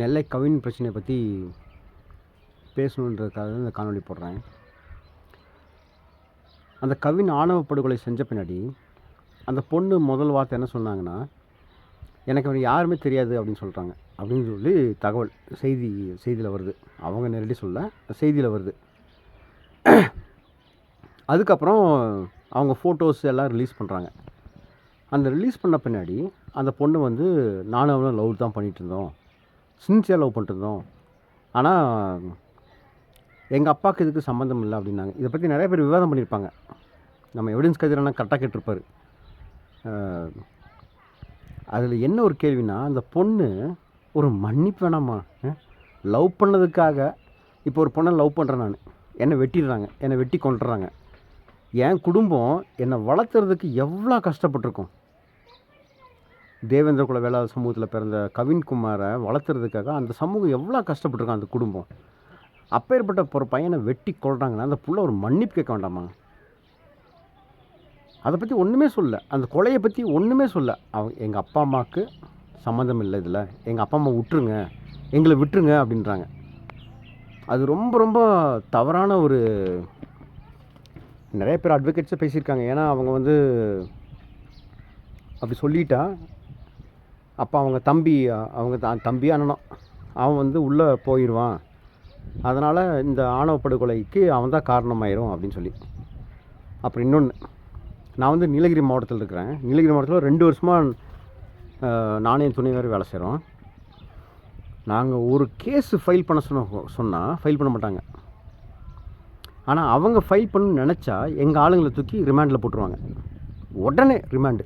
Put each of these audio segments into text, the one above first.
நெல்லை கவின் பிரச்சனையை பற்றி பேசணுன்றதுக்காக தான் இந்த காணொளி போடுறேன். அந்த கவின் ஆணவ படுகொலை செஞ்ச பின்னாடி அந்த பொண்ணு முதல் வார்த்தை என்ன சொன்னாங்கன்னா எனக்கு அவர் யாருமே தெரியாது அப்படின்னு சொல்கிறாங்க அப்படின்னு சொல்லி தகவல் செய்தி செய்தியில் வருது. அவங்க நேரடி சொல்ல செய்தியில் வருது. அதுக்கப்புறம் அவங்க ஃபோட்டோஸ் எல்லாம் ரிலீஸ் பண்ணுறாங்க அந்த ரிலீஸ் பண்ண பின்னாடி அந்த பொண்ணு வந்து நானும் அவனும் லவ் தான் பண்ணிகிட்டு இருந்தோம். சின்சியர் லவ் பண்ணிட்டு இருந்தோம். ஆனால் எங்கள் அப்பாவுக்கு இதுக்கு சம்மந்தம் இல்லை அப்படின்னாங்க. இதை பற்றி நிறைய பேர் விவாதம் பண்ணியிருப்பாங்க. நம்ம எவிடன்ஸ் கதிரான கரெக்டாக கேட்டிருப்பார். அதில் என்ன ஒரு கேள்வினா அந்த பொண்ணு ஒரு மன்னிப்பு வேணாமா? லவ் பண்ணதுக்காக இப்போ ஒரு பொண்ணை லவ் பண்ணுறேன் நான். என்னை வெட்டிடுறாங்க. என்னை வெட்டி கொண்டுறாங்க என் குடும்பம் என்னை வளர்த்துறதுக்கு எவ்வளோ கஷ்டப்பட்டிருக்கும். தேவேந்திர குல வேளாண் சமூகத்தில் பிறந்த கவின்குமாரை வளர்த்துறதுக்காக அந்த சமூகம் எவ்வளோ கஷ்டப்பட்டிருக்கும் அந்த குடும்பம்? அப்பேற்பட்ட ஒரு பையனை வெட்டி கொள்கிறாங்கன்னா அந்த புள்ள ஒரு மன்னிப்பு கேட்க வேண்டாமா? அதை பற்றி ஒன்றுமே சொல்ல அந்த கொலையை பற்றி ஒன்றுமே சொல்ல அவங்க எங்கள் அப்பா அம்மாவுக்கு சம்மந்தம் இல்லை இதில். எங்கள் அப்பா அம்மா விட்டுருங்க. எங்களை விட்டுருங்க அப்படின்றாங்க. அது ரொம்ப ரொம்ப தவறான ஒரு நிறைய பேர் அட்வொகேட்ஸை பேசியிருக்காங்க. ஏன்னா அவங்க வந்து அப்படி சொல்லிட்டா அப்போ அவங்க தம்பி அவங்க தான் தம்பி அண்ணனும் அவன் வந்து உள்ளே போயிடுவான் அதனால் இந்த ஆணவ படுகொலைக்கு அவன் தான் காரணமாயிரும் அப்படின்னு சொல்லி. அப்புறம் இன்னொன்று நான் வந்து நீலகிரி மாவட்டத்தில் இருக்கிறேன். நீலகிரி மாவட்டத்தில் ரெண்டு வருஷமாக நானே என் துணைவர் வேலை செய்கிறோம் நாங்கள் ஒரு கேஸு ஃபைல் பண்ண சொன்ன சொன்னால் ஃபைல் பண்ண மாட்டாங்க. ஆனால் அவங்க ஃபைல் பண்ணணும்னு நினச்சா எங்கள் ஆளுங்களை தூக்கி ரிமாண்டில் போட்டுருவாங்க. உடனே ரிமாண்டு.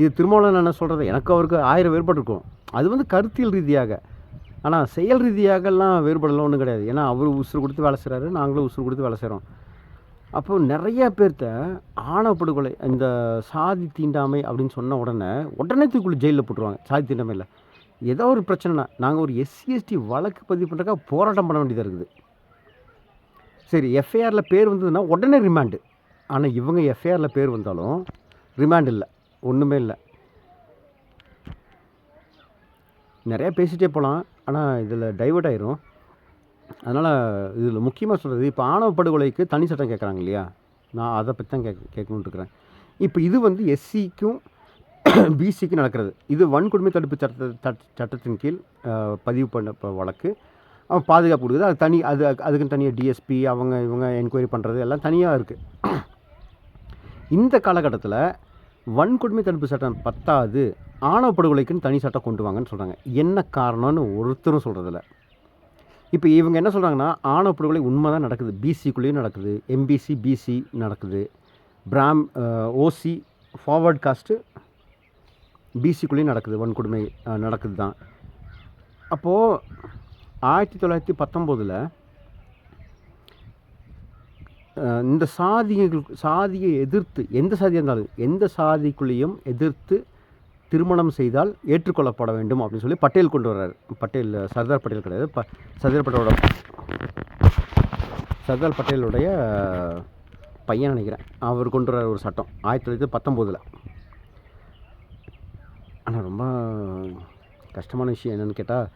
இது திருமாவளவன் என்ன சொல்கிறது எனக்கு அவருக்கு ஆயிரம் வேறுபாடு இருக்கும். அது வந்து கருத்தியல் ரீதியாக. ஆனால் செயல் ரீதியாகலாம் வேறுபாடெல்லாம் ஒன்றும் கிடையாது. ஏன்னா அவர் உசுறு கொடுத்து வேலை செய்கிறாரு நாங்களும் உசுறு கொடுத்து வேலை செய்கிறோம் அப்போ நிறைய பேர்த்த ஆணவப்படுகொலை இந்த சாதி தீண்டாமை அப்படின்னு சொன்ன உடனே உடனே தூக்குள்ள ஜெயிலில் போட்டுருவாங்க. சாதி தீண்டாமையில் ஏதோ ஒரு பிரச்சனைனா நாங்கள் ஒரு எஸ்சி எஸ்டி வழக்கு பதிவு பண்ணுறக்கா போராட்டம் பண்ண வேண்டியதாக இருக்குது. சரி எஃப்ஐஆரில் பேர் வந்ததுன்னா உடனே ரிமாண்டு ஆனால் இவங்க எஃப்ஐஆரில் பேர் வந்தாலும் ரிமாண்ட் இல்லை. ஒன்றுமே இல்லை. நிறையா பேசிகிட்டே போகலாம் ஆனால் இதில் டைவர்ட் ஆயிரும். அதனால் இதில் முக்கியமாக சொல்கிறது இப்போ ஆணவ படுகொலைக்கு தனி சட்டம் கேட்குறாங்க இல்லையா? நான் அதை பற்றி தான் கேட்க கேட்கணுன்ட்டு இருக்கிறேன். இப்போ இது வந்து எஸ்சிக்கும் பிசிக்கும் நடக்கிறது. இது வன்கொடுமை தடுப்பு சட்ட சட்டத்தின் கீழ் பதிவு பண்ண வழக்கு. அவன் பாதுகாப்பு கொடுக்குது. அது தனி அது அதுக்குன்னு தனியாக டிஎஸ்பி அவங்க இவங்க என்கொயரி பண்ணுறது எல்லாம் தனியாக இருக்குது இந்த காலகட்டத்தில் வன்கொடுமை தடுப்பு சட்டம் பத்தாது ஆணவ படுகொலைக்குன்னு தனி சட்டம் கொண்டு வாங்கன்னு சொல்கிறாங்க என்ன காரணம்னு ஒருத்தரும் சொல்கிறதில்ல இப்போ இவங்க என்ன சொல்கிறாங்கன்னா ஆணவ படுகொலை உண்மை தான் நடக்குது. பிசிக்குள்ளேயும் நடக்குது. எம்பிசி பிசி நடக்குது பிராம் ஓசி ஃபார்வர்ட் காஸ்ட்டு பிசிக்குள்ளேயும் நடக்குது. வன்கொடுமை நடக்குது தான் அப்போது ஆயிரத்தி தொள்ளாயிரத்தி பத்தொம்போதில் இந்த சாதிகள் சாதியை எதிர்த்து எந்த சாதியாக இருந்தாலும் எந்த சாதிக்குள்ளேயும் எதிர்த்து திருமணம் செய்தால் ஏற்றுக்கொள்ளப்பட வேண்டும் அப்படின்னு சொல்லி பட்டேல் கொண்டு வர்றார். பட்டேல் சர்தார் பட்டேல் கிடையாது. ப சர்தார் பட்டேலோட சர்தார் பட்டேலுடைய பையன் நினைக்கிறேன். அவர் கொண்டு வர்ற ஒரு சட்டம் ஆயிரத்தி தொள்ளாயிரத்தி பத்தொம்போதில். ஆனால் ரொம்ப கஷ்டமான விஷயம் என்னென்னு கேட்டால்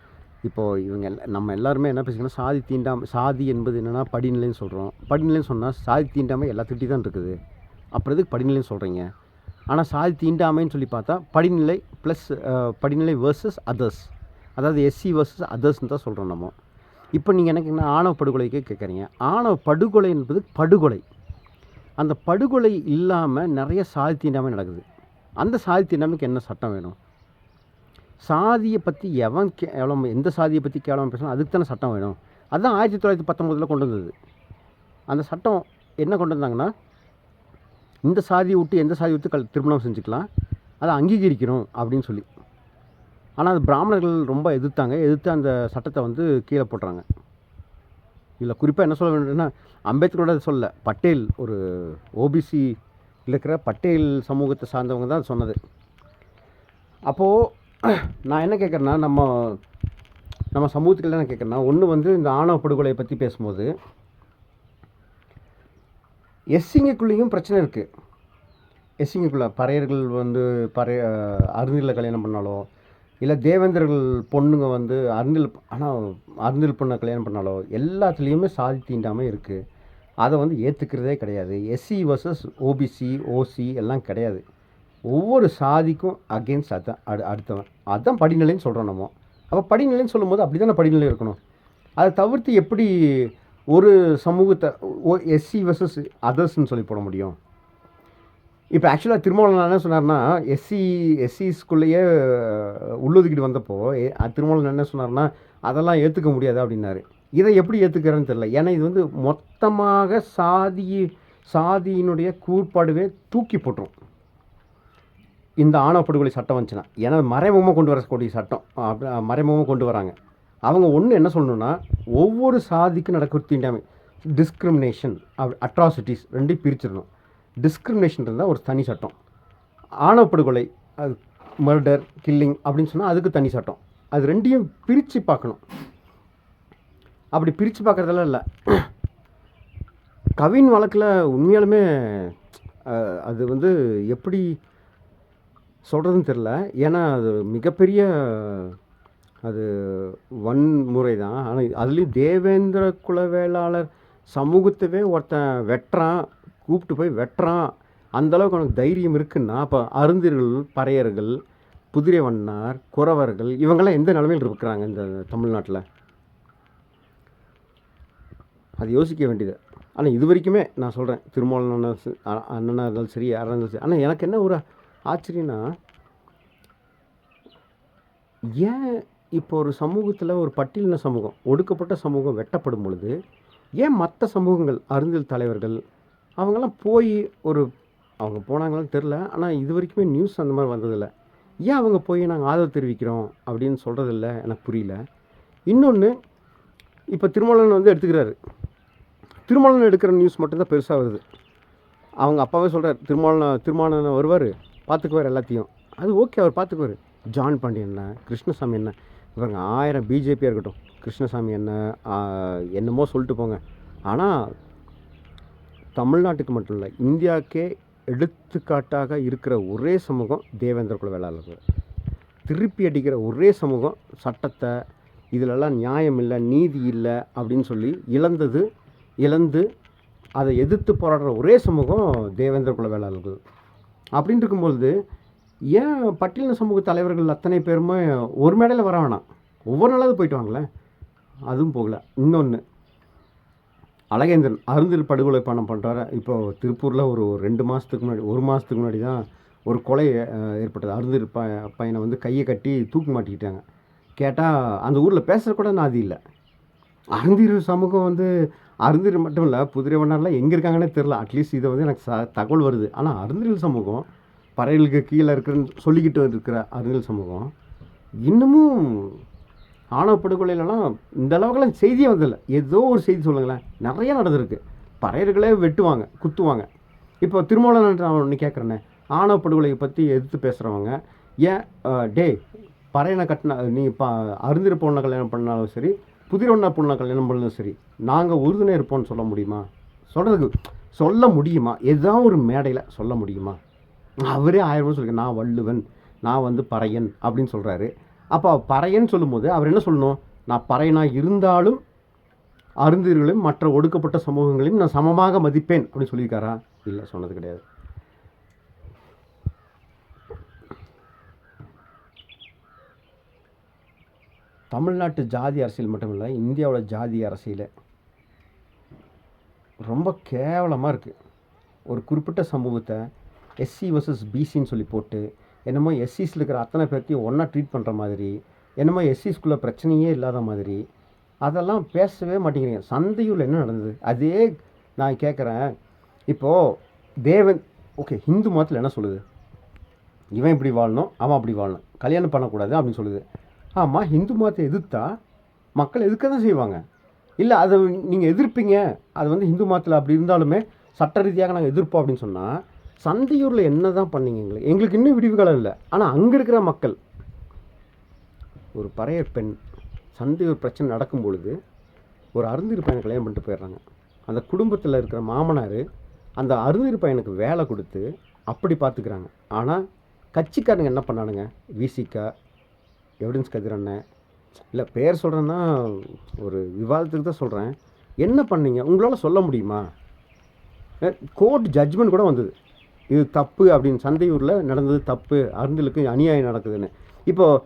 இப்போது இவங்க எல்லா நம்ம எல்லாருமே என்ன பேசிக்கணும் சாதி தீண்டாமை சாதி என்பது என்னென்னா படிநிலைன்னு சொல்கிறோம் படிநிலைன்னு சொன்னால் சாதி தீண்டாமை எல்லாத்துக்கிட்டே தான் இருக்குது. அப்புறம் எதுக்கு படிநிலைன்னு சொல்கிறீங்க ஆனால் சாதி தீண்டாமைன்னு சொல்லி பார்த்தா படிநிலை ப்ளஸ் படிநிலை வேர்சஸ் அதர்ஸ் அதாவது எஸ்சி வேர்சஸ் அதர்ஸ்னு தான் சொல்கிறோம் நம்ம. இப்போ நீங்கள் எனக்கு என்ன ஆணவ படுகொலைக்கே கேட்குறீங்க. ஆணவ படுகொலை என்பது படுகொலை. அந்த படுகொலை இல்லாமல் நிறைய சாதி தீண்டாமை நடக்குது. அந்த சாதி தீண்டாமைக்கு என்ன சட்டம் வேணும்? சாதியை பற்றி எவன் கேவலம் எந்த சாதியை பற்றி கேவலம் பேசணும் அதுக்கு தானே சட்டம் வேணும். அதுதான் ஆயிரத்தி தொள்ளாயிரத்தி பத்தொம்போதில் கொண்டு வந்தது. அந்த சட்டம் என்ன கொண்டு வந்தாங்கன்னா இந்த சாதியை விட்டு எந்த சாதியை விட்டு கல் திருமணம் செஞ்சுக்கலாம். அதை அங்கீகரிக்கணும் அப்படின்னு சொல்லி. ஆனால் அது பிராமணர்கள் ரொம்ப எதிர்த்தாங்க. எதிர்த்து அந்த சட்டத்தை வந்து கீழே போடுறாங்க இதில் குறிப்பாக என்ன சொல்ல வேண்டும்னா அம்பேத்கரோட சொல்ல பட்டேல் ஒரு ஓபிசி இருக்கிற பட்டேல் சமூகத்தை சார்ந்தவங்க தான் சொன்னது. அப்போது நான் என்ன கேட்குறேன்னா நம்ம நம்ம சமூகத்துக்கு என்ன கேட்குறேன்னா ஒன்று வந்து இந்த ஆணவ படுகொலையை பற்றி பேசும்போது எஸ்சிங்கக்குள்ளேயும் பிரச்சனை இருக்குது எஸ்சிங்கக்குள்ளே பறையர்கள் வந்து பறைய அருந்தில் கல்யாணம் பண்ணாலோ இல்லை தேவேந்திரர்கள் பொண்ணுங்க வந்து அருந்தில் ஆனால் அருந்தில் பொண்ணை கல்யாணம் பண்ணாலோ எல்லாத்துலேயுமே சாதி தீண்டாமல் இருக்குது அதை வந்து ஏற்றுக்கிறதே கிடையாது. எஸ்சி வர்சஸ் ஓபிசி ஓசி எல்லாம் கிடையாது. ஒவ்வொரு சாதிக்கும் அகெயின்ஸ்ட் அதான் அடு அடுத்தவன். அதான் படிநிலைன்னு சொல்கிறோம் நம்ம. அப்போ படிநிலைன்னு சொல்லும்போது அப்படி தானே படிநிலை இருக்கணும்? அதை தவிர்த்து எப்படி ஒரு சமூகத்தை ஓ எஸ்சி வர்சஸ் அதர்ஸ்ன்னு சொல்லி போட முடியும்? இப்போ ஆக்சுவலாக திருமாவளவன் என்ன சொன்னார்னா எஸ்சி எஸ்சிஸ்குள்ளேயே உள்ளொதுக்கீடு வந்தப்போ திருமாவளவன் என்ன சொன்னார்னா அதெல்லாம் ஏற்றுக்க முடியாது அப்படின்னாரு. இதை எப்படி ஏற்றுக்கிறேன்னு தெரில ஏன்னா இது வந்து மொத்தமாக சாதி சாதியினுடைய கூட்பாடுவே தூக்கி போட்டுரும். இந்த ஆணவ படுகொலை சட்டம் வந்துச்சுன்னா ஏன்னா மறைமுகமாக கொண்டு வரக்கூடிய சட்டம். அப்படி மறைமுகமாக கொண்டு வராங்க. அவங்க ஒன்று என்ன சொல்லணும்னா ஒவ்வொரு சாதிக்கும் நடக்கிற தீண்டாமை டிஸ்கிரிமினேஷன் அட்ராசிட்டிஸ் ரெண்டையும் பிரிச்சிடணும். டிஸ்கிரிமினேஷன் இருந்தால் ஒரு தனி சட்டம். ஆணவ படுகொலை அது மர்டர் கில்லிங் அப்படின்னு சொன்னால் அதுக்கு தனி சட்டம். அது ரெண்டையும் பிரித்து பார்க்கணும். அப்படி பிரித்து பார்க்குறதெல்லாம் இல்லை. கவின் வழக்கில் உண்மையாலுமே அது வந்து எப்படி சொல்கிறதுன்னு தெரில ஏன்னா அது மிகப்பெரிய அது வன்முறை தான். ஆனால் அதுலேயும் தேவேந்திர குலவேளாளர் சமூகத்தவே ஒருத்தன் வெட்டுறான் கூப்பிட்டு போய் வெட்டுறான். அந்தளவுக்கு உனக்கு தைரியம் இருக்குன்னா அப்போ அருந்திர்கள் பறையர்கள் குதிரை வண்ணார் குறவர்கள் இவங்கெல்லாம் எந்த நிலமையில் இருக்கிறாங்க இந்த தமிழ்நாட்டில்? அது யோசிக்க வேண்டியது. ஆனால் இது வரைக்குமே நான் சொல்கிறேன் திருமாவளவன் அண்ணன் அண்ணனாக இருந்தாலும் சரி யாராக இருந்தாலும் சரி. ஆனால் எனக்கு என்ன ஒரு ஆச்சரியன்னா ஏன் இப்போ ஒரு சமூகத்தில் ஒரு பட்டியலின சமூகம் ஒடுக்கப்பட்ட சமூகம் வெட்டப்படும் பொழுது ஏன் மற்ற சமூகங்கள் அருந்தில் தலைவர்கள் அவங்கெல்லாம் போய் ஒரு அவங்க போனாங்களான்னு தெரில ஆனால் இது வரைக்குமே நியூஸ் அந்த மாதிரி வந்ததில்லை. ஏன் அவங்க போய் நாங்கள் ஆதரவு தெரிவிக்கிறோம் அப்படின்னு சொல்கிறதில்ல எனக்கு புரியல. இன்னொன்று இப்போ திருமலன் வந்து எடுத்துக்கிறாரு. திருமலன் எடுக்கிற நியூஸ் மட்டும்தான் பெருசாக வருது. அவங்க அப்பாவே சொல்கிறார் திருமலன் திருமாவளவன் வருவார் பார்த்துக்குவார் எல்லாத்தையும். அது ஓகே அவர் பார்த்துக்குவார். ஜான் பாண்டியன் என்ன? கிருஷ்ணசாமி என்ன? பாருங்க ஆயிரம் பிஜேபியாக இருக்கட்டும். கிருஷ்ணசாமி என்ன? என்னமோ சொல்லிட்டு போங்க. ஆனால் தமிழ்நாட்டுக்கு மட்டும் இல்லை இந்தியாவுக்கே எடுத்துக்காட்டாக இருக்கிற ஒரே சமூகம் தேவேந்திர குல வேளாளர்கள். திருப்பி அடிக்கிற ஒரே சமூகம் சட்டத்தை இதிலெல்லாம் நியாயம் இல்லை நீதி இல்லை அப்படின்னு சொல்லி இழந்தது இழந்து அதை எதிர்த்து போராடுற ஒரே சமூகம் தேவேந்திர குல வேளாளர்கள். அப்படின்ட்டு இருக்கும்பொழுது ஏன் பட்டியலின சமூக தலைவர்கள் அத்தனை பேருமே ஒரு மேடையில் வர வேணாம்? ஒவ்வொரு நாளாவது போயிட்டு வாங்களேன் அதுவும் போகல. இன்னொன்று அழகேந்திரன் அருந்தில் படுகொலை பணம் பண்ணுறாரு இப்போ திருப்பூரில் ஒரு ரெண்டு மாதத்துக்கு முன்னாடி ஒரு மாதத்துக்கு முன்னாடி தான் ஒரு கொலை ஏற்பட்டது. அருந்தில் ப பையனை வந்து கையை கட்டி தூக்கு மாட்டிக்கிட்டாங்க. கேட்டால் அந்த ஊரில் பேசுகிற கூட நாதி இல்லை. அருந்தீர் சமூகம் வந்து அருந்திரி மட்டும் இல்லை புதிரை வண்ணாரெலாம் எங்கே இருக்காங்கன்னே தெரில அட்லீஸ்ட் இதை வந்து எனக்கு ச தகவல் வருது. ஆனால் அருந்திரில் சமூகம் பறையலுக்கு கீழே இருக்கிறன்னு சொல்லிக்கிட்டு இருக்கிற அருந்தில் சமூகம் இன்னமும் ஆணவ படுகொலையிலலாம் இந்த அளவுக்குலாம் செய்தியே வந்ததில்லை. ஏதோ ஒரு செய்தி சொல்லுங்களேன். நிறைய நடந்திருக்கு. பறையர்களே வெட்டுவாங்க குத்துவாங்க. இப்போ திருமூலன் நான் ஒன்று கேட்குறேன்னே ஆணவ படுகொலையை பற்றி எதிர்த்து பேசுகிறவங்க ஏன் டே டேய் பறையனை கட்டின நீ பா அருந்திர பொண்ணை கல்யாணம் பண்ணாலும் சரி புதிர ஒன்றா பொண்ணை கல்யாணம் பண்ணாலும் சரி நாங்கள் உறுதுணை இருப்போம்னு சொல்ல முடியுமா? சொல்கிறதுக்கு சொல்ல முடியுமா? ஏதாவது ஒரு மேடையில் சொல்ல முடியுமா? அவரே ஆயிரம் சொல்லி நான் வள்ளுவன் நான் வந்து பறையன் அப்படின்னு சொல்கிறாரு அப்போ பறையன் சொல்லும்போது அவர் என்ன சொல்லணும்? நான் பறையனாக இருந்தாலும் அருந்தீர்களையும் மற்ற ஒடுக்கப்பட்ட சமூகங்களையும் நான் சமமாக மதிப்பேன் அப்படின்னு சொல்லியிருக்காரா? இல்லை சொன்னது கிடையாது. தமிழ்நாட்டு ஜாதி அரசியல் மட்டும் இல்லை இந்தியாவோட ஜாதி அரசியல் ரொம்ப கேவலமாக இருக்குது ஒரு குறிப்பிட்ட சமூகத்தை எஸ்சி வர்சஸ் பிசின்னு சொல்லி போட்டு என்னமோ எஸ்சிஸில் இருக்கிற அத்தனை பேர்த்தையும் ஒன்றா ட்ரீட் பண்ணுற மாதிரி என்னமோ எஸ்சிஸ்குள்ளே பிரச்சனையே இல்லாத மாதிரி அதெல்லாம் பேசவே மாட்டேங்கிறீங்க. சந்தையூரில் என்ன நடந்தது? அதே நான் கேட்குறேன் இப்போது தேவன் ஓகே ஹிந்து மதத்தில் என்ன சொல்லுது? இவன் இப்படி வாழணும் அவன் அப்படி வாழணும். கல்யாணம் பண்ணக்கூடாது அப்படின்னு சொல்லுது. ஆமாம் ஹிந்து மதத்தை எதிர்த்தா மக்கள் எதிர்க்க தான் செய்வாங்க? இல்லை அதை நீங்கள் எதிர்ப்பீங்க. அது வந்து ஹிந்து மதத்தில் அப்படி இருந்தாலுமே சட்ட ரீதியாக நாங்கள் எதிர்ப்போம் அப்படின்னு சொன்னால் சந்தையூரில் என்ன தான் பண்ணீங்க எங்களுக்கு எங்களுக்கு இன்னும் விடிவு காலம் இல்லை. ஆனால் அங்கே இருக்கிற மக்கள் ஒரு பறைய பெண் சந்தையூர் பிரச்சனை நடக்கும் பொழுது ஒரு அருந்தீர் பையனை கல்யாணம் பண்ணிட்டு போயிடுறாங்க. அந்த குடும்பத்தில் இருக்கிற மாமனார் அந்த அருந்தீர் பையனுக்கு வேலை கொடுத்து அப்படி பார்த்துக்கிறாங்க. ஆனால் கட்சிக்காரங்க என்ன பண்ணானுங்க? விசிகா எவிடன்ஸ் கதிரண்ணன் இல்லை பேர் சொல்கிறேன்னா ஒரு விவாதத்துக்கு தான் சொல்கிறேன் என்ன பண்ணீங்க? உங்களால் சொல்ல முடியுமா? கோர்ட் ஜட்ஜ்மெண்ட் கூட வந்தது. இது தப்பு அப்படின்னு. சந்தையூரில் நடந்தது தப்பு. அருந்தலுக்கு அநியாயம் நடக்குதுன்னு. இப்போது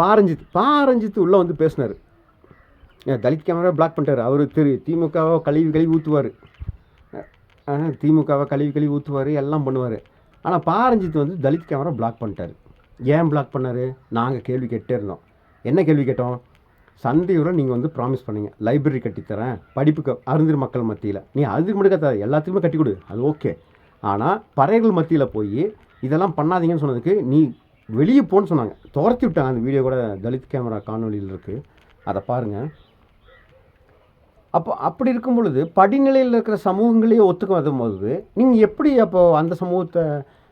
பாரஞ்சித் பாரஞ்சித் உள்ளே வந்து பேசினார். தலித் கேமரா பிளாக் பண்ணிட்டார். அவர் திரு திமுகவை கழுவி கழுவி ஊற்றுவார் திமுகவை கழுவி கழுவி ஊற்றுவார் எல்லாம் பண்ணுவார். ஆனால் பாரஞ்சித் வந்து தலித் கேமரா பிளாக் பண்ணிட்டார். ஏன் பிளாக் பண்ணார்? நாங்கள் கேள்வி கேட்டே இருந்தோம். என்ன கேள்வி கேட்டோம்? சந்தையூரில் நீங்கள் வந்து ப்ராமிஸ் பண்ணீங்க. லைப்ரரி கட்டித்தரேன். படிப்புக்கு அருந்திரு மக்கள் மத்தியில். நீ அருந்திரு மட்டும் கத்தாது எல்லாத்துக்குமே கட்டி கொடு அது ஓகே ஆனால் பறையர்கள் மத்தியில் போய் இதெல்லாம் பண்ணாதீங்கன்னு சொன்னதுக்கு நீ வெளியே போன்னு சொன்னாங்க. துரத்தி விட்டாங்க. அந்த வீடியோ கூட தலித் கேமரா காணொலியில் இருக்குது அதை பாருங்கள் அப்போ அப்படி இருக்கும் பொழுது படிநிலையில் இருக்கிற சமூகங்களையே ஒத்துக்க வரும்போது நீங்கள் எப்படி அப்போ அந்த சமூகத்தை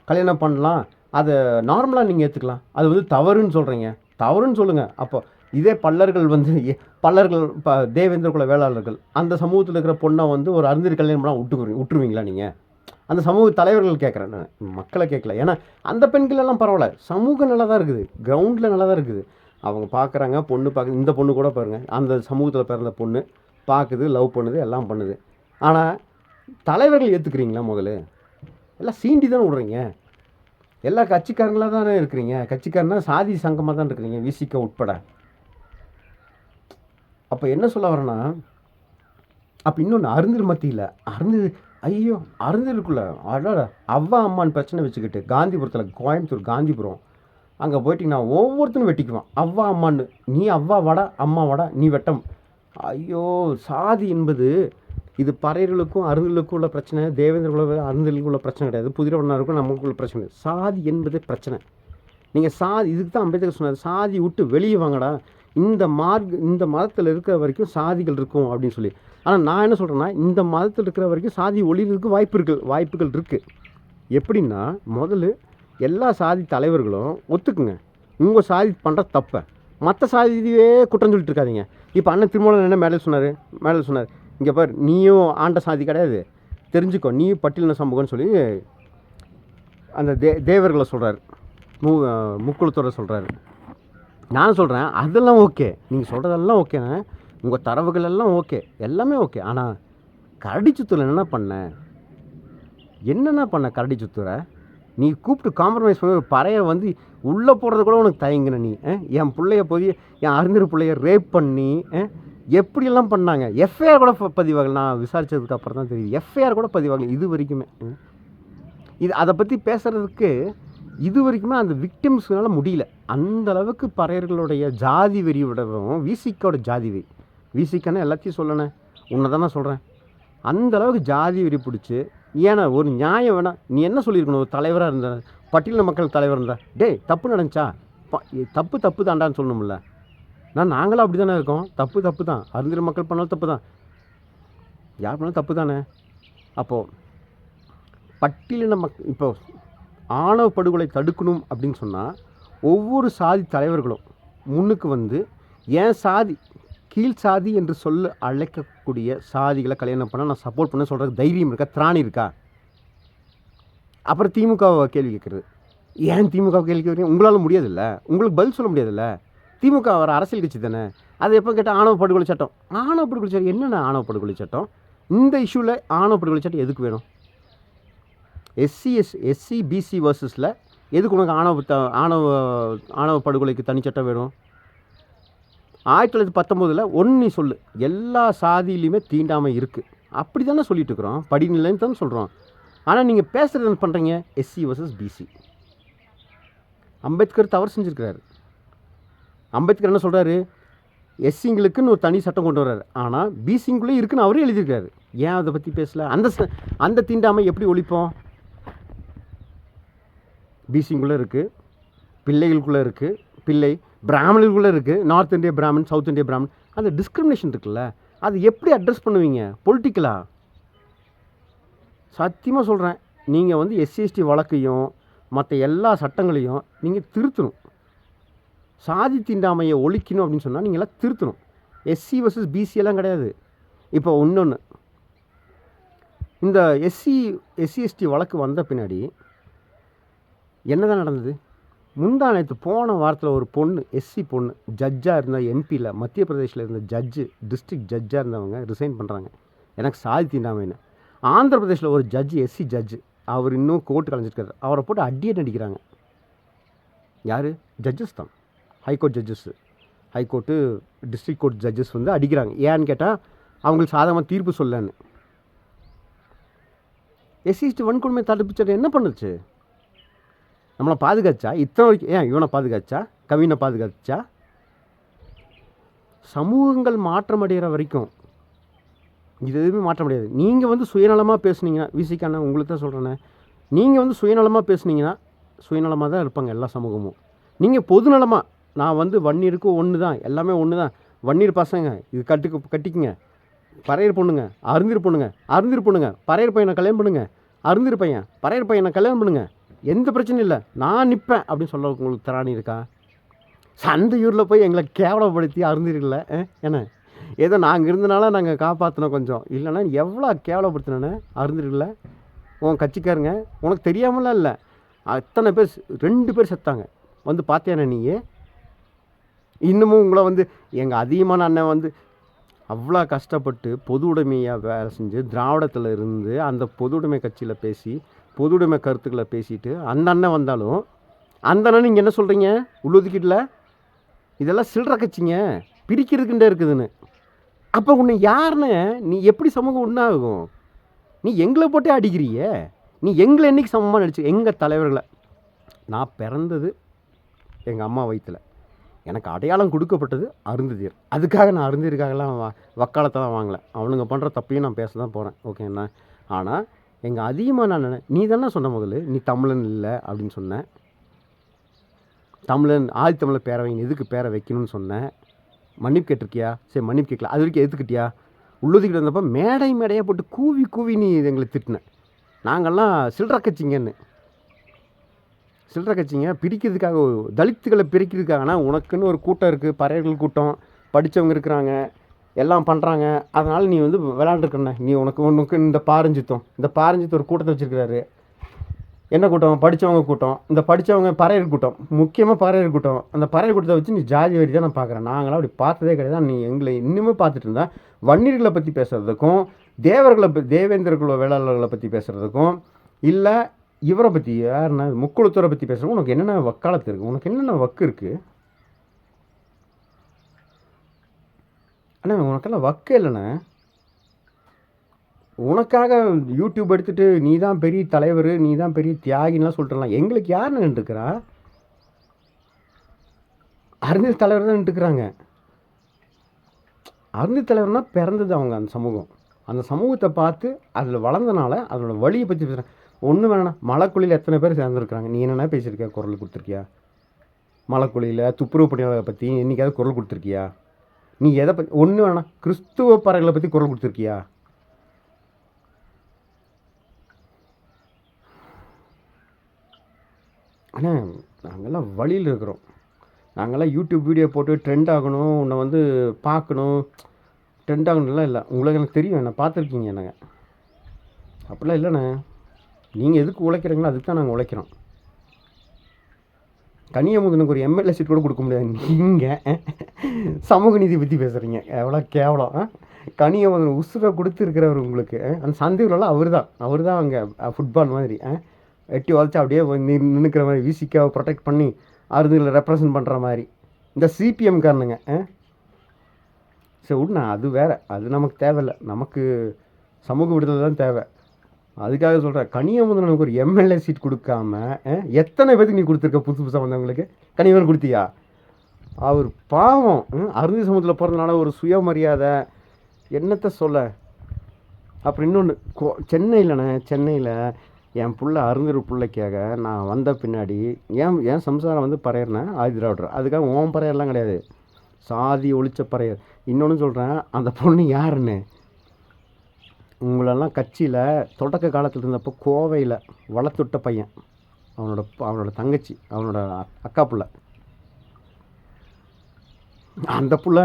கல்யாணம் பண்ணலாம்? அதை நார்மலாக நீங்கள் ஏற்றுக்கலாம் அது வந்து தவறுன்னு சொல்கிறீங்க தவறுன்னு சொல்லுங்கள் அப்போ இதே பல்லர்கள் வந்து பல்லர்கள் இப்போ தேவேந்திர குல வேளாளர்கள் அந்த சமூகத்தில் இருக்கிற பொண்ணை வந்து ஒரு அறிஞர் கல்யாணம் பண்ணால் விட்டுக்குறீங்க விட்டுருவீங்களா நீங்கள் அந்த சமூக தலைவர்கள் கேட்குறேன் நான். மக்களை கேட்கல. ஏன்னா அந்த பெண்கள் எல்லாம் பரவாயில்ல. சமூகம் நல்லா தான் இருக்குது. கிரவுண்டில் நல்லா தான் இருக்குது. அவங்க பார்க்குறாங்க பொண்ணு பார்க்க இந்த பொண்ணு கூட பாருங்கள் அந்த சமூகத்தில் பிறந்த பொண்ணு பார்க்குது லவ் பண்ணுது எல்லாம் பண்ணுது. ஆனால் தலைவர்கள் ஏற்றுக்கிறீங்களா முதல்ல? எல்லாம் சீண்டி தானே விட்றீங்க? எல்லா கட்சிக்காரங்களாக தானே இருக்கிறீங்க? கட்சிக்காரனா சாதி சங்கமாக தான் இருக்கிறீங்க விசிக்க உட்பட. அப்போ என்ன சொல்ல வரேன்னா அப்போ இன்னொன்று அருந்தர் மத்தியில் அருந்தது ஐயோ அருந்தருக்குள்ள அடட அவ்வா அம்மான்னு பிரச்சனை வச்சுக்கிட்டு காந்திபுரத்தில் கோயம்புத்தூர் காந்திபுரம் அங்கே போயிட்டீங்கன்னா ஒவ்வொருத்தனும் வெட்டிக்குவான். அவ்வா அம்மான்னு நீ அவ்வா வடா அம்மா வடா நீ வெட்டம். ஐயோ சாதி என்பது இது பறையர்களுக்கும் அருந்தலுக்கும் உள்ள பிரச்சனை தேவேந்திரகுல அருந்தலுக்கும் உள்ள பிரச்சனை கிடையாது. புதிரவண்ணாருக்கும் நமக்குள்ள பிரச்சனை சாதி என்பதே பிரச்சனை. நீங்கள் சாதி இதுக்கு தான் அம்பேத்கர் சொன்னார் சாதி விட்டு வெளியே வாங்கடா. இந்த மார்க் இந்த மதத்தில் இருக்கிற வரைக்கும் சாதிகள் இருக்கும் அப்படின்னு சொல்லி. ஆனால் நான் என்ன சொல்கிறேன்னா இந்த மதத்தில் இருக்கிற வரைக்கும் சாதி ஒளிகிறதுக்கு வாய்ப்பு இருக்கு வாய்ப்புகள் இருக்குது எப்படின்னா முதல்ல எல்லா சாதி தலைவர்களும் ஒத்துக்குங்க. உங்கள் சாதி பண்ணுற தப்பை. மற்ற சாதியே குற்றம் சொல்லிட்டு இருக்காதிங்க. இப்போ அண்ணன் திருமணம் என்ன மேலே சொன்னார்? மேலே சொன்னார் இங்கே பார் நீயும் ஆண்ட சாதி கிடையாது. தெரிஞ்சுக்கோ நீயும் பட்டியலின சமூகம்னு சொல்லி அந்த தே தேவர்களை சொல்கிறார் மு முக்குளத்தோட சொல்கிறாரு நான் சொல்கிறேன் அதெல்லாம் ஓகே. நீங்கள் சொல்கிறதெல்லாம் ஓகேண்ணே உங்கள் தரவுகள் எல்லாம் ஓகே. எல்லாமே ஓகே. ஆனால் கரடி சுத்தூரில் என்னென்ன பண்ண? என்னென்ன பண்ண கரடி சுத்தூரை? நீ கூப்பிட்டு காம்ப்ரமைஸ் பண்ணி ஒரு பறையை வந்து உள்ளே போடுறது கூட உனக்கு தயங்கின நீ என் பிள்ளைய போய் என் அறிஞர் பிள்ளைய ரேப் பண்ணி ஆ? எப்படியெல்லாம் பண்ணாங்க? எஃப்ஐஆர் கூட ப- பதிவாகல. நான் விசாரித்ததுக்கு அப்புறம் தான் தெரியுது. எஃப்ஐஆர் கூட பதிவாகல. இது வரைக்குமே. இது அதை பற்றி பேசுகிறதுக்கு இது வரைக்குமே அந்த விக்டிம்ஸ்னால முடியல. அந்த அளவுக்கு பறையர்களுடைய ஜாதி வெறி விடவும் விசிக்கோட ஜாதி வெறி. விசிக்கான எல்லாத்தையும் சொல்லணேன் உன்னை தான் நான் சொல்கிறேன் அந்த அளவுக்கு ஜாதி வெறி பிடிச்சி ஏன்னா ஒரு நியாயம் வேணாம் நீ என்ன சொல்லியிருக்கணும்? ஒரு தலைவராக இருந்த பட்டியல மக்கள் தலைவர் இருந்தா. டேய் தப்பு நடந்துச்சா? ப- தப்பு தப்பு தாண்டான்னு சொல்லணும்ல. நான் நாங்களும் அப்படி தானே இருக்கோம். தப்பு தப்பு தான் அருந்திர மக்கள் பண்ணாலும் தப்பு தான் யார் பண்ணாலும் தப்பு தானே அப்போது பட்டியலின மக் இப்போ ஆணவ படுகொலை தடுக்கணும் அப்படின்னு சொன்னால் ஒவ்வொரு சாதி தலைவர்களும் முன்னுக்கு வந்து ஏன் சாதி கீழ் சாதி என்று சொல்ல அழைக்கக்கூடிய சாதிகளை கல்யாணம் பண்ண நான் சப்போர்ட் பண்ண சொல்கிற தைரியம் இருக்கா? திராணி இருக்கா? அப்புறம் திமுகவை கேள்வி கேட்குறது. ஏன் திமுக கேள்வி கேட்குறீங்க? உங்களால் முடியாதுல்ல. உங்களுக்கு பதில் சொல்ல முடியாதுல்ல. திமுக வர அரசியல் கட்சி தானே? அது எப்போ கேட்டால் ஆணவ படுகொலை சட்டம். ஆணவ படுகொலை சட்டம் என்னென்ன ஆணவ படுகொலை சட்டம்? இந்த இஷ்யூவில் ஆணவ படுகொலை சட்டம் எதுக்கு வேணும்? எஸ்சி எஸ் எஸ்சி பிசி வர்சஸில் எதுக்கு உனக்கு ஆணவ ஆணவ ஆணவ படுகொலைக்கு தனிச்சட்டம் வேணும்? ஆயிரத்தி தொள்ளாயிரத்தி பத்தொம்போதில் ஒன்று நீ சொல்லு. எல்லா சாதியிலையுமே தீண்டாமல் இருக்குது அப்படி தானே சொல்லிட்டு இருக்கிறோம். படிநிலைன்னு தானே சொல்கிறோம் ஆனால் நீங்கள் பேசுகிறது என்ன பண்ணுறீங்க எஸ்சி வர்சஸ் பிசி அம்பேத்கர் தவறு செஞ்சுருக்கிறாரு. அம்பேத்கர் என்ன சொல்கிறாரு எஸ்சிங்களுக்குன்னு ஒரு தனி சட்டம் கொண்டு வர்றாரு. ஆனால் பிசிங்குள்ளே இருக்குன்னு அவரே எழுதியிருக்காரு. ஏன் அதை பற்றி பேசல? அந்த ச- அந்த தீண்டாமை எப்படி ஒழிப்போம்? பிசிங்குள்ளே இருக்குது பிள்ளைகளுக்குள்ளே இருக்குது பிள்ளை பிராமணர்களுக்குள்ளே இருக்குது north India Brahmin south India Brahmin அந்த டிஸ்கிரிமினேஷன் இருக்குல்ல அது எப்படி அட்ரஸ் பண்ணுவீங்க? பொலிட்டிக்கலா சத்தியமாக சொல்கிறேன் நீங்கள் வந்து எஸ்சிஎஸ்டி வழக்கையும் மற்ற எல்லா சட்டங்களையும் நீங்கள் திருத்தணும். சாதி தீண்டாமையை ஒழிக்கணும் அப்படின்னு சொன்னால் நீங்கள் எல்லாம் திருத்தணும். எஸ்சி வர்சஸ் பிசியெல்லாம் கிடையாது. இப்போ இன்னொன்று இந்த எஸ்சி எஸ்சி எஸ்டி வழக்கு வந்த பின்னாடி என்னதான் நடந்தது? முந்தா நேற்று போன வாரத்தில் ஒரு பொண்ணு எஸ்சி பொண்ணு ஜட்ஜாக இருந்த எம்பியில் மத்திய பிரதேசில் இருந்த ஜட்ஜு டிஸ்ட்ரிக்ட் ஜட்ஜாக இருந்தவங்க ரிசைன் பண்ணுறாங்க எனக்கு சாதி தீண்டாமைன்னு. ஆந்திர பிரதேசில் ஒரு ஜட்ஜு எஸ்சி ஜட்ஜு அவர் இன்னும் கோர்ட்டு கலைஞ்சிருக்காரு அவரை போட்டு அடியே நடிக்கிறாங்க யார்? ஜட்ஜஸ் தான். High court judges high court district court judges வந்து அடிக்கிறாங்க. ஏன்னு கேட்டால் அவங்களுக்கு சாதகமாக தீர்ப்பு சொல்லன்னு எஸ்சிஸ்டி வன்கொடுமை தடுப்பு சட்டம் என்ன பண்ணுச்சு? நம்மளை பாதுகாச்சா? இத்தனை வரைக்கும் ஏன் இவனை பாதுகாச்சா? கவினை பாதுகாச்சா? சமூகங்கள் மாற்றம் அடைகிற வரைக்கும் இது எதுவுமே மாற்ற முடியாது நீங்கள் வந்து சுயநலமாக பேசுனீங்கன்னா விசிக்கான உங்களுக்கு தான் சொல்கிறேன்னே நீங்கள் வந்து சுயநலமாக பேசுனீங்கன்னா சுயநலமாக தான் இருப்பாங்க எல்லா சமூகமும். நீங்கள் பொதுநலமாக நான் வந்து வன்னியருக்கு ஒன்று தான் எல்லாமே ஒன்று தான் வன்னியர் பசங்க இது கட்டுக்கு கட்டிக்குங்க. பறையர் பொண்ணுங்க அருந்திரு பொண்ணுங்க அருந்திரு பொண்ணுங்க பறையர் பையனை கல்யாணம் பண்ணுங்க. அருந்திர் பையன் பறையர் பையனை கல்யாணம் பண்ணுங்க. எந்த பிரச்சனையும் இல்லை. நான் நிற்பேன் அப்படின்னு சொல்ல உங்களுக்கு திராணி இருக்கா? சந்தையூரில் போய் எங்களை கேவலப்படுத்தி அருந்திருக்கல என்ன? ஏதோ நாங்கள் இருந்தனால நாங்கள் காப்பாற்றினோம் கொஞ்சம். இல்லைன்னா எவ்வளோ கேவலப்படுத்தினேன்னு அருந்திருக்கல? உன் கட்சிக்காருங்க உனக்கு தெரியாமலாம் இல்லை. அத்தனை பேர் ரெண்டு பேர் செத்தாங்க. வந்து பார்த்தியானே நீயே? இன்னமும் உங்களை வந்து எங்கள் அதிகமான அண்ணன் வந்து அவ்வளோ கஷ்டப்பட்டு பொது உடைமையாக வேலை செஞ்சு திராவிடத்தில் இருந்து அந்த பொது உடைமை கட்சியில் பேசி பொது உடைமை கருத்துக்களை பேசிட்டு அந்த அண்ணன் வந்தாலும் அந்த அண்ணன் நீங்கள் என்ன சொல்கிறீங்க உள்ளொதுக்கீட்டில் இதெல்லாம் சில்லற கட்சிங்க. பிரிக்கிறதுக்குண்டே இருக்குதுன்னு. அப்போ உன்னை யாருன்னு நீ எப்படி சமூகம் ஒன்றாகும் நீ எங்களை போட்டே அடிக்கிறியே நீ எங்களை என்னைக்கு சமமாக நடிச்சு எங்கள் தலைவர்களை? நான் பிறந்தது எங்கள் அம்மா வயிற்றில் எனக்கு அடையாளம் கொடுக்கப்பட்டது அருந்ததியர். அதுக்காக நான் அருந்ததியருக்காகலாம் வ தான் வாங்கலை. அவனுங்க பண்ணுற தப்பையும் நான் பேச தான் போகிறேன் ஓகேண்ணா ஆனால் எங்கள் அதிகமாக நான் நினை- நீ தானே சொன்ன முதல்ல நீ தமிழன் இல்லை அப்படின்னு சொன்னேன். தமிழன் ஆதித்தமிழர் பேரவை எதுக்கு பேரை வைக்கணும்னு சொன்னேன். மன்னிப்பு கேட்டிருக்கியா? சரி மன்னிப்பு கேட்கல. அது வரைக்கும் எதுக்கிட்டியா? உள்ளதுக்கிட்ட வந்தப்போ மேடை மேடையாக போட்டு கூவி கூவி நீ எங்களை திட்டின. நாங்கள்லாம் சில்லற கட்சிங்கன்னு. சில்லற கட்சிங்க பிரிக்கிறதுக்காக தலித்துகளை பிரிக்கிறதுக்காகனா உனக்குன்னு ஒரு கூட்டம் இருக்குது பறையர்கள் கூட்டம் படித்தவங்க இருக்கிறாங்க எல்லாம் பண்ணுறாங்க அதனால் நீ வந்து விளாண்டுருக்கண்ண நீ உனக்கு உனக்கு இந்த பாரஞ்சித்தம். இந்த பாரஞ்சித்தம் ஒரு கூட்டத்தை வச்சுருக்கிறாரு. என்ன கூட்டம்? படித்தவங்க கூட்டம். இந்த படித்தவங்க பறையர் கூட்டம். முக்கியமாக பறையர் கூட்டம். அந்த பறையர் கூட்டத்தை வச்சு நீ ஜாதி வரி தான் நான் பார்க்குறேன். நாங்களாம் அப்படி பார்த்ததே கிடையாது. நீ எங்களை இன்னுமே பார்த்துட்டு இருந்தா வன்னியர்களை பற்றி பேசுகிறதுக்கும் தேவர்களை ப- தேவேந்திர குல வேளாளர்களை பற்றி பேசுகிறதுக்கும் இல்லை இவரை பற்றி யாருன்னா முக்குளத்தூரை பற்றி பேசுகிறோம் உனக்கு என்னென்ன வக்காலத்து இருக்குது உனக்கு என்னென்ன வக்கு இருக்குது அண்ணா உனக்கெல்லாம் வக்கு இல்லைண்ணே. உனக்காக யூடியூப் எடுத்துகிட்டு நீ தான் பெரிய தலைவர் நீ தான் பெரிய தியாகின்லாம் சொல்கிறலாம் எங்களுக்கு யார் நின்றுக்கிறா அறிஞர் தலைவர் தான் நின்றுக்கிறாங்க அறிஞர் தலைவர்னால் பிறந்தது அவங்க அந்த சமூகம். அந்த சமூகத்தை பார்த்து அதில் வளர்ந்தனால அதோட வழியை பற்றி பேசுகிறேன் ஒன்று வேணாம் மலைக்குழியில் எத்தனை பேர் சேர்ந்துருக்குறாங்க? நீ என்னென்ன பேசியிருக்கியா குரல் கொடுத்துருக்கியா? மலைக்குழியில் துப்புரவு பணியாளரை பற்றி என்றைக்காவது குரல் கொடுத்துருக்கியா? நீ எதை பற்றி ஒன்று வேணாம் கிறிஸ்துவ பறவைகளை பற்றி குரல் கொடுத்துருக்கியா? அண்ணா நாங்கள்லாம் வழியில் இருக்கிறோம். நாங்கள்லாம் யூடியூப் வீடியோ போட்டு ட்ரெண்ட் ஆகணும் உன்னை வந்து பார்க்கணும். ட்ரெண்ட் ஆகணும்லாம் இல்லை. உங்களுக்கு எனக்கு தெரியும். என்ன பார்த்துருக்கீங்க என்னங்க அப்படிலாம் இல்லைண்ணே. நீங்கள் எதுக்கு உழைக்கிறீங்களோ அதுக்கு தான் நாங்கள் உழைக்கிறோம். கனியமுதனுக்கு ஒரு எம்எல்ஏ சீட் கூட கொடுக்க முடியாது. நீங்கள் சமூக நீதி பற்றி பேசுகிறீங்க எவ்வளோ கேவலம் ஆ? கனியமுதன் உசுரை கொடுத்துருக்கிறவர் உங்களுக்கு அந்த சந்தையிலலாம் அவர் தான் அவர் தான் அங்கே ஃபுட்பால் மாதிரி ஆ? எட்டி வளைச்சு அப்படியே நின்றுக்கிற மாதிரி விசிக்காவை ப்ரொடெக்ட் பண்ணி அறுதிகளை ரெப்ரசன்ட் பண்ணுற மாதிரி. இந்த சிபிஎம் காரணங்க ஆ? சரி விடுண்ணா அது வேறு. அது நமக்கு தேவையில்லை. நமக்கு சமூக விடுதலை தான் தேவை. அதுக்காக சொல்கிறேன் கனியமுதனுக்கு ஒரு எம்எல்ஏ சீட் கொடுக்காம எத்தனை பேருக்கு நீ கொடுத்துருக்க புதுசு புதுசாக வந்தவங்களுக்கு? கனியவன் கொடுத்தியா? அவர் பாவம் அருந்தி சமூகத்தில் பிறந்தனால ஒரு சுயமரியாதை. என்னத்தை சொல்ல? அப்புறம் இன்னொன்று கோ சென்னையிலண்ணே சென்னையில் என் பிள்ளை அருந்திரு பிள்ளைக்காக நான் வந்த பின்னாடி ஏன் என் சம்சாரம் வந்து பறையர்னேன் ஆதி திராவிடர் அதுக்காக ஓம் பறையர்லாம் கிடையாது. சாதி ஒழிச்ச பறையர். இன்னொன்று சொல்கிறேன் அந்த பொண்ணு யாருன்னு? உங்களெல்லாம் கட்சியில் தொடக்க காலத்தில் இருந்தப்போ கோவையில் வளர்த்துட்ட பையன். அவனோட அவனோட தங்கச்சி அவனோட அக்கா புள்ள. அந்த புள்ள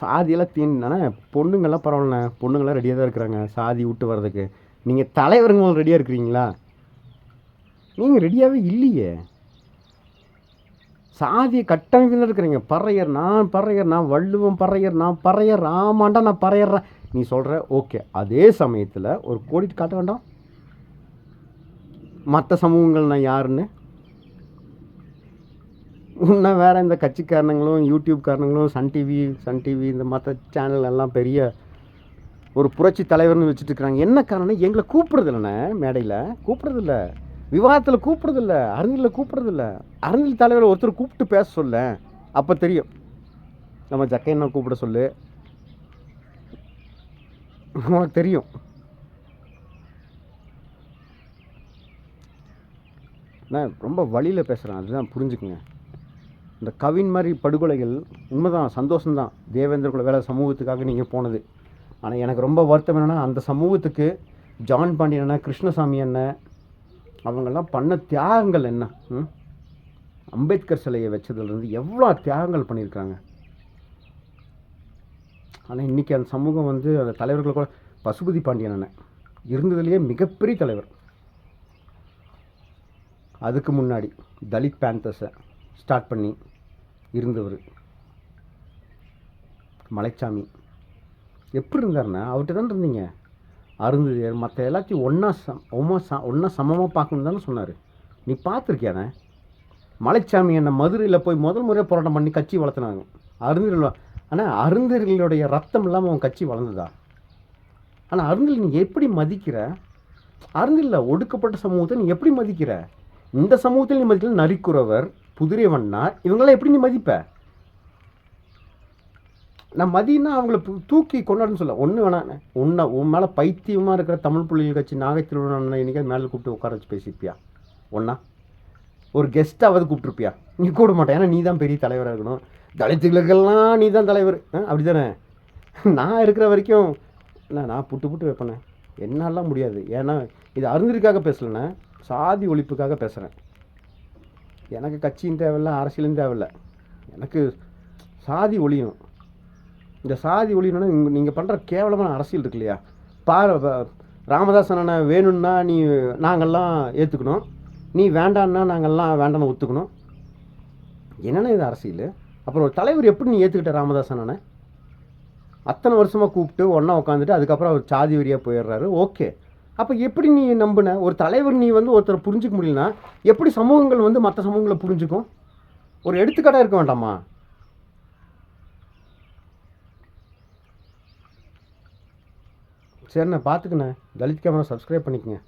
சாதியெல்லாம் தீண்டானே பொண்ணுங்கெல்லாம் பரவாயில்லண்ணே பொண்ணுங்கள்லாம் ரெடியாக தான் இருக்கிறாங்க சாதி விட்டு வர்றதுக்கு. நீங்கள் தலைவருங்க ரெடியாக இருக்கிறீங்களா? நீங்கள் ரெடியாகவே இல்லையே. சாதிய கட்டமைப்பில் இருக்கிறீங்க. பறையர் நான் பறையர் நான் வள்ளுவம் பறையர் நான் பறையர் ஆமாண்டா நான் பறையறேன் நீ சொல்கிற ஓகே. அதே சமயத்தில் ஒரு கோடிட்டு காட்ட வேண்டாம். மற்ற சமூகங்கள் நான் யாருன்னு? இன்னும் வேறு இந்த கட்சிக்காரனுங்களும் யூடியூப்காரனுங்களும் சன் டிவி சன் டிவி இந்த மற்ற சேனல் எல்லாம் பெரிய ஒரு புரட்சி தலைவர்னு வச்சுட்டு இருக்கிறாங்க என்ன காரணம் எங்களை கூப்பிட்றதில்லண்ணே மேடையில். கூப்பிட்றதில்ல. விவாதத்தில் கூப்பிட்றதில்ல. அறிஞரில் கூப்பிட்றதில்ல. அறிஞர் தலைவர் ஒருத்தர் கூப்பிட்டு பேச சொல்ல அப்போ தெரியும். நம்ம ஜக்கையண்ணா கூப்பிட சொல்லு. உனக்கு தெரியும். நான் ரொம்ப வழியில் பேசுகிறேன் அதுதான் புரிஞ்சுக்குங்க. இந்த கவின் மாதிரி படுகொலைகள் உண்மைதான் சந்தோஷம்தான். தேவேந்திர குல வேலை சமூகத்துக்காக நீங்கள் போனது. ஆனால் எனக்கு ரொம்ப வருத்தம் என்னென்னா அந்த சமூகத்துக்கு ஜான் பாண்டியன் என்ன கிருஷ்ணசாமி என்ன அவங்கெல்லாம் பண்ண தியாகங்கள் என்ன? ம்? அம்பேத்கர் சிலையை வச்சதுலேருந்து எவ்வளோ தியாகங்கள் பண்ணியிருக்காங்க? ஆனால் இன்றைக்கி அந்த சமூகம் வந்து அந்த தலைவர்கள் கூட பசுபதி பாண்டியன் அண்ணன். இருந்ததுலேயே மிகப்பெரிய தலைவர். அதுக்கு முன்னாடி தலித் பேந்தஸை ஸ்டார்ட் பண்ணி இருந்தவர் மலைச்சாமி. எப்படி இருந்தாருன்னா அவர்கிட்ட தான் இருந்தீங்க? அருந்ததியர் மற்ற எல்லாத்தையும் ஒன்றா சம் ஒன்றா ச ஒன்றா சமமாக பார்க்கணும் தானே சொன்னார். நீ பார்த்துருக்கியானே மலைச்சாமி என்ன மதுரையில் போய் முதல் முறையாக போராட்டம் பண்ணி கட்சி வளர்த்துனாங்க. அருந்ததியர் ஆனால் அருந்தர்களுடைய ரத்தம் இல்லாமல் அவன் கட்சி வளர்ந்ததா? ஆனால் அருந்தில் நீ எப்படி மதிக்கிற? அருந்தில் ஒடுக்கப்பட்ட சமூகத்தை நீ எப்படி மதிக்கிற? இந்த சமூகத்தில் நீ மதிக்கல நரிக்குறவர் புதிரைவண்ணார் இவங்களாம் எப்படி நீ மதிப்ப? நான் மதினா அவங்கள தூக்கி கொண்டாடுன்னு சொல்ல. ஒன்று வேணாம். உன்னை உன் மேலே பைத்தியமாக இருக்கிற தமிழ் புள்ளிகள் கட்சி நாகத்திருவண்ணன் இன்னைக்கு மேலே கூப்பிட்டு உட்கார வச்சு பேசியிருப்பியா? ஒன்றா ஒரு கெஸ்ட்டாவது கூப்பிட்ருப்பியா நீ கூட மாட்டேன் ஏன்னா நீ தான் பெரிய தலைவராக இருக்கணும். தலித்துகளுக்கெல்லாம் நீ தான் தலைவர். அப்படி தானே நான் இருக்கிற வரைக்கும் என்ன நான் புட்டு புட்டு வைப்பேனே. என்னாலாம் முடியாது. ஏன்னா இது அருந்திற்காக பேசலைண்ணே. சாதி ஒழிப்புக்காக பேசுகிறேன் எனக்கு கட்சியும் தேவையில்ல அரசியலும் தேவையில்லை. எனக்கு சாதி ஒழியணும். இந்த சாதி ஒழியணும்னா நீங்கள் பண்ணுற கேவலமான அரசியல் இருக்கு இல்லையா? பா ராமதாசன் வேணும்னா நீ நாங்கள்லாம் ஏற்றுக்கணும் நீ வேண்டான்னா நாங்கள்லாம் வேண்டாம்னு ஒத்துக்கணும். என்னென்ன இது அரசியல்? அப்புறம் ஒரு தலைவர் எப்படி நீ ஏற்றுக்கிட்ட ராமதாசன் அண்ணன் அத்தனை வருஷமாக கூப்பிட்டு ஒன்றா உட்காந்துட்டு அதுக்கப்புறம் அவர் சாதி வரியாக போயிடுறாரு. ஓகே. அப்போ எப்படி நீ நம்பின? ஒரு தலைவர் நீ வந்து ஒருத்தரை புரிஞ்சிக்க முடியலனா எப்படி சமூகங்கள் வந்து மற்ற சமூகங்களை புரிஞ்சுக்கும்? ஒரு எடுத்துக்காட்டாக இருக்க வேண்டாமா? சரிண்ணே பார்த்துக்கண்ணே. தலித் கேமரா சப்ஸ்கிரைப் பண்ணிக்கங்க.